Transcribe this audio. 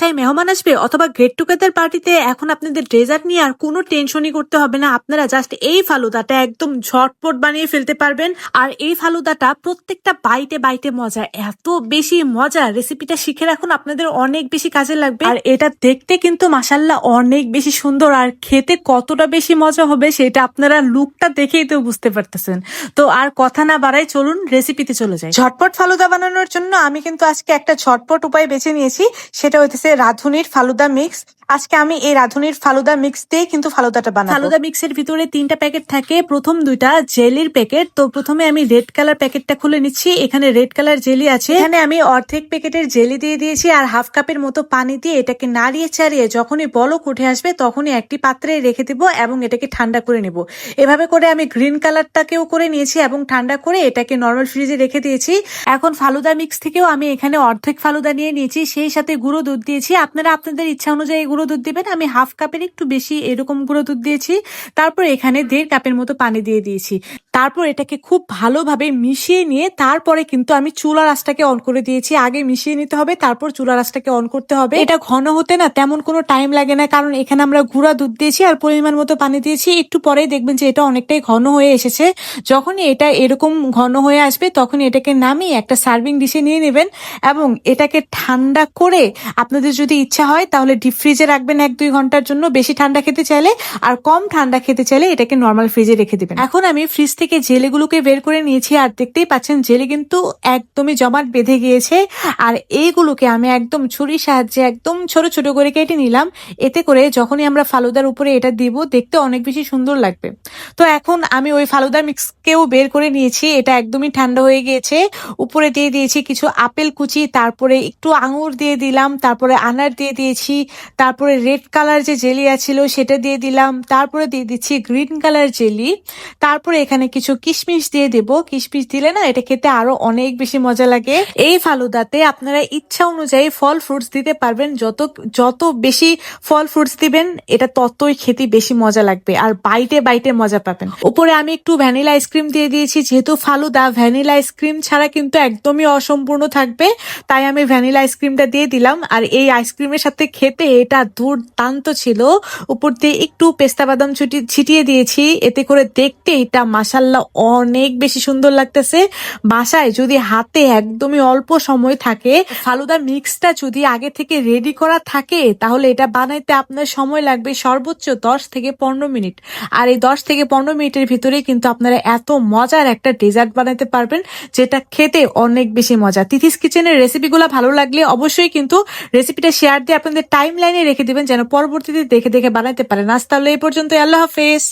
বাসায় মেহমান আসবে অথবা গেট টুগেদার পার্টিতে এখন আপনাদের ডেজার্ট নিয়ে আর কোনো টেনশনই করতে হবে না। আপনারা জাস্ট এই ফালুদাটা একদম ঝটপট বানিয়ে ফেলতে পারবেন। আর এই ফালুদাটা প্রত্যেকটা বাইটে বাইটে মজা। এত বেশি মজা। রেসিপিটা শিখে রাখুন, আপনাদের অনেক বেশি কাজে লাগবে। আর এটা দেখতে কিন্তু মাসাল্লাহ অনেক বেশি সুন্দর। আর খেতে কতটা বেশি মজা হবে সেটা আপনারা লুকটা দেখেই তো বুঝতে পারতেছেন। তো আর কথা না বাড়াই চলুন রেসিপিতে চলে যাই। ঝটপট ফালুদা বানানোর জন্য আমি কিন্তু আজকে একটা ঝটপট উপায় বেছে নিয়েছি। সেটা হইতেছে রাঁধুনির ফালুদা মিক্স আজকে আমি এই রাঁধুনির ফালুদা মিক্স দিয়ে কিন্তু ফালুদাটা বানাবো। ফালুদা মিক্সের ভিতরে তিনটা প্যাকেট থাকে। প্রথম দুইটা জেলির প্যাকেট তো প্রথমে আমি রেড কালার প্যাকেটটা খুলে নিচ্ছি। এখানে রেড কালার জেলি আছে। এখানে আমি অর্ধেক প্যাকেটের জেলি দিয়ে দিয়েছি আর হাফ কাপের মতো পানি দিয়ে এটাকে নাড়িয়ে চাড়িয়ে যখনই বলক উঠে আসবে তখনই একটি পাত্রে রেখে দিব এবং এটাকে ঠান্ডা করে নেব। এভাবে করে আমি গ্রিন কালারটাকেও করে নিয়েছি এবং ঠান্ডা করে এটাকে নর্মাল ফ্রিজে রেখে দিয়েছি। এখন ফালুদা মিক্স থেকেও আমি এখানে অর্ধেক ফালুদা নিয়ে নিয়েছি। সেই সাথে গুঁড়ো দুধ দিয়েছি। আপনারা আপনাদের ইচ্ছা অনুযায়ী গুঁড়ো দুধ দেবেন। আমি হাফ কাপের একটু বেশি এরকম গুঁড়ো দুধ দিয়েছি। তারপর এখানে দেড় কাপের মতো পানি দিয়ে দিয়েছি। তারপর এটাকে খুব ভালোভাবে মিশিয়ে নিয়ে তারপরে কিন্তু আমি চুলা রাসটাকে অন করে দিয়েছি। আগে মিশিয়ে নিতে হবে, তারপর চুলা রাসটাকে অন করতে হবে। এটা ঘন হতে না তেমন কোনো টাইম লাগে না, কারণ এখানে আমরা গুঁড়া দুধ দিয়েছি আর পরিমাণ মতো পানি দিয়েছি। একটু পরেই দেখবেন যে এটা অনেকটাই ঘন হয়ে এসেছে। যখনই এটা এরকম ঘন হয়ে আসবে, তখনই এটাকে নামিয়ে একটা সার্ভিং ডিশে নিয়ে নেবেন এবং এটাকে ঠান্ডা করে আপনাদের যদি ইচ্ছা হয়, তাহলে ডিপ ফ্রিজে রাখবেন এক, দুই ঘণ্টার জন্য। বেশি ঠান্ডা খেতে চাইলে আর কম ঠান্ডা খেতে চাইলে এটাকে নর্মাল ফ্রিজে রেখে দেবেন। এখন আমি ফ্রিজ থেকে জেলেগুলোকে বের করে নিয়েছি আর দেখতেই পাচ্ছেন জেলে কিন্তু একদমই জমাট বেঁধে গিয়েছে। আর এইগুলোকে আমি একদম ছুরির সাহায্যে একদম ছোট ছোট করে কেটে নিলাম। এতে করে যখনই আমরা ফালুদার উপরে এটা দিব, দেখতে অনেক বেশি সুন্দর লাগবে। তো এখন আমি ওই ফালুদা মিক্সকেও বের করে নিয়েছি। এটা একদমই ঠান্ডা হয়ে গিয়েছে। উপরে দিয়ে দিয়েছি কিছু আপেল কুচি, তারপরে একটু আঙুর দিয়ে দিলাম, তারপরে আনার দিয়ে দিয়েছি, তারপরে রেড কালার যে জেলি আছিল সেটা দিয়ে দিলাম, তারপরে দিয়ে দিচ্ছি গ্রিন কালার জেলি, তারপরে এখানে কিছু কিশমিশ দিয়ে দেব। কিশমিশ দিলে না, এটা খেতে আরও অনেক বেশি মজা লাগে। এই ফালুদাতে আপনারা ইচ্ছা অনুযায়ী ফল ফ্রুটস দিতে পারবেন, যত যত বেশি ফল ফ্রুটস দিবেন, এটা ততই খেতে বেশি মজা লাগবে আর বাইটে বাইটে মজা পাবেন। উপরে আমি একটু ভ্যানিলা আইসক্রিম দিয়ে দিয়েছি, যেহেতু ফালুদা, ভ্যানিলা আইসক্রিম ছাড়া কিন্তু একদমই অসম্পূর্ণ থাকবে, তাই আমি ভ্যানিলা আইসক্রিমটা দিয়ে দিলাম আর এই আইসক্রিমের সাথে খেতে এটা দুর্দান্ত ছিল। উপর দিয়ে একটু পেস্তা বাদাম ছুটি, ছিটিয়ে দিয়েছি। এতে করে দেখতে এটা মাসাল্লাহ অনেক বেশি সুন্দর লাগতেছে। বাসায় যদি হাতে একদমই অল্প সময় থাকে, ফালুদা মিক্সটা যদি আগে থেকে রেডি করা থাকে, তাহলে এটা বানাইতে আপনার সময় লাগবে সর্বোচ্চ দশ থেকে পনেরো মিনিট। আর এই দশ থেকে পনেরো মিনিটের ভিতরে কিন্তু আপনারা এত মজার একটা ডেজার্ট বানাতে পারবেন, যেটা খেতে অনেক বেশি মজা। তিথিস কিচেনের রেসিপিগুলো ভালো লাগলে অবশ্যই কিন্তু রেসিপিটা শেয়ার দিয়ে আপনাদের টাইম লাইনে রেখে দিবেন যেন পরবর্তীতে দেখে দেখে বানাতে পারেন। আজ তাহলে এই পর্যন্ত আল্লাহ হাফেজ।